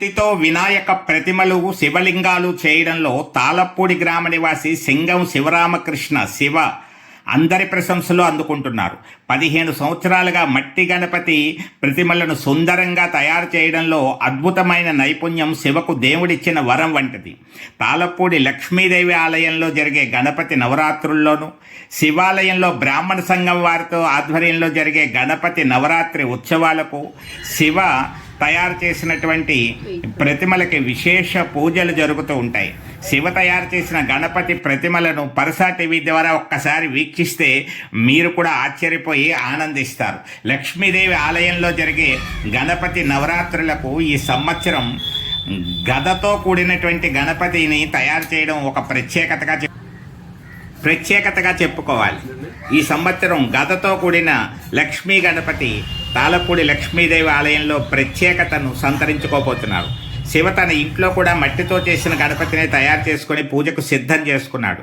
మట్టితో వినాయక ప్రతిమలు శివలింగాలు చేయడంలో తాళప్పూడి గ్రామ నివాసి సింగం శివరామకృష్ణ శివ అందరి ప్రశంసలు అందుకుంటున్నారు. పదిహేను సంవత్సరాలుగా మట్టి గణపతి ప్రతిమలను సుందరంగా తయారు చేయడంలో అద్భుతమైన నైపుణ్యం శివకు దేవుడిచ్చిన వరం వంటిది. తాళప్పూడి లక్ష్మీదేవి ఆలయంలో జరిగే గణపతి నవరాత్రుల్లోనూ శివాలయంలో బ్రాహ్మణ సంఘం వారితో ఆధ్వర్యంలో జరిగే గణపతి నవరాత్రి ఉత్సవాలకు శివ తయారు చేసినటువంటి ప్రతిమలకి విశేష పూజలు జరుగుతూ ఉంటాయి. శివ తయారు చేసిన గణపతి ప్రతిమలను పరసా టీవీ ద్వారా ఒక్కసారి వీక్షిస్తే మీరు కూడా ఆశ్చర్యపోయి ఆనందిస్తారు. లక్ష్మీదేవి ఆలయంలో జరిగే గణపతి నవరాత్రులకు ఈ సంవత్సరం గదతో కూడినటువంటి గణపతిని తయారు చేయడం ఒక ప్రత్యేకతగా చెప్ ప్రత్యేకతగా చెప్పుకోవాలి. ఈ సంవత్సరం గదతో కూడిన లక్ష్మీ గణపతి తాళపూడి లక్ష్మీదేవి ఆలయంలో ప్రత్యేకతను సంతరించుకోబోతున్నారు. శివ తన ఇంట్లో కూడా మట్టితో చేసిన గణపతిని తయారు చేసుకొని పూజకు సిద్ధం చేసుకున్నాడు.